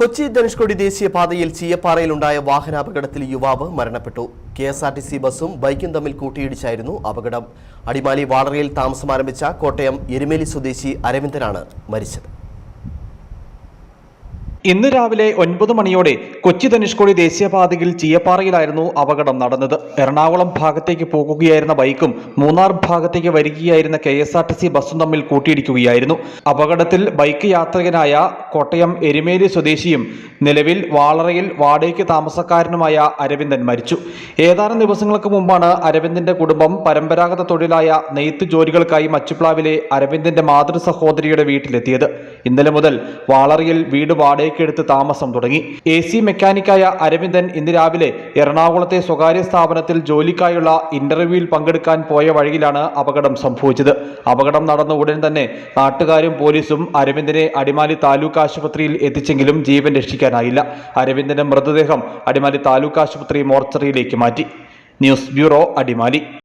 കൊച്ചി ധനുഷ്കോടി ദേശീയപാതയിൽ ചീയപ്പാറയിലുണ്ടായ വാഹനാപകടത്തിൽ യുവാവ് മരണപ്പെട്ടു. K S R T C ബസ്സും ബൈക്കും തമ്മിൽ കൂട്ടിയിടിച്ചായിരുന്നു അപകടം. അടിമാലി വാളറയിൽ താമസമാരംഭിച്ച കോട്ടയം എരുമേലി സ്വദേശി അരവിന്ദനാണ് മരിച്ചത്. ഇന്ന് രാവിലെ ഒൻപത് മണിയോടെ കൊച്ചി ധനുഷ്കോടി ദേശീയപാതയിൽ ചീയപ്പാറയിലായിരുന്നു അപകടം നടന്നത്. എറണാകുളം ഭാഗത്തേക്ക് പോകുകയായിരുന്ന ബൈക്കും മൂന്നാർ ഭാഗത്തേക്ക് വരികയായിരുന്ന K S R T C ബസ്സും തമ്മിൽ കൂട്ടിയിടിക്കുകയായിരുന്നു. അപകടത്തിൽ ബൈക്ക് യാത്രികനായ കോട്ടയം എരുമേലി സ്വദേശിയും നിലവിൽ വാളറയിൽ വാടകയ്ക്ക് താമസക്കാരനുമായ അരവിന്ദൻ മരിച്ചു. ഏതാനും ദിവസങ്ങൾക്ക് മുമ്പാണ് അരവിന്ദന്റെ കുടുംബം പരമ്പരാഗത തൊഴിലായ നെയ്ത്ത് ജോലികൾക്കായി മച്ചുപ്ലാവിലെ അരവിന്ദന്റെ മാതൃ സഹോദരിയുടെ വീട്ടിലെത്തിയത്. ഇന്നലെ മുതൽ വാളറിയിൽ വീട് വാടകയ്ക്കെടുത്ത് താമസം തുടങ്ങി. എ സി മെക്കാനിക്കായ അരവിന്ദൻ ഇന്ന് രാവിലെ എറണാകുളത്തെ സ്വകാര്യ സ്ഥാപനത്തിൽ ജോലിക്കായുള്ള ഇന്റർവ്യൂവിൽ പങ്കെടുക്കാൻ പോയ വഴിയിലാണ് അപകടം സംഭവിച്ചത്. അപകടം നടന്ന ഉടൻ തന്നെ നാട്ടുകാരും പോലീസും അരവിന്ദനെ അടിമാലി താലൂക്ക് ആശുപത്രിയിൽ എത്തിച്ചെങ്കിലും ജീവൻ രക്ഷിക്കാനായില്ല. അരവിന്ദന്റെ മൃതദേഹം അടിമാലി താലൂക്ക് ആശുപത്രി മോർച്ചറിയിലേക്ക് മാറ്റി. News bureau Adimali.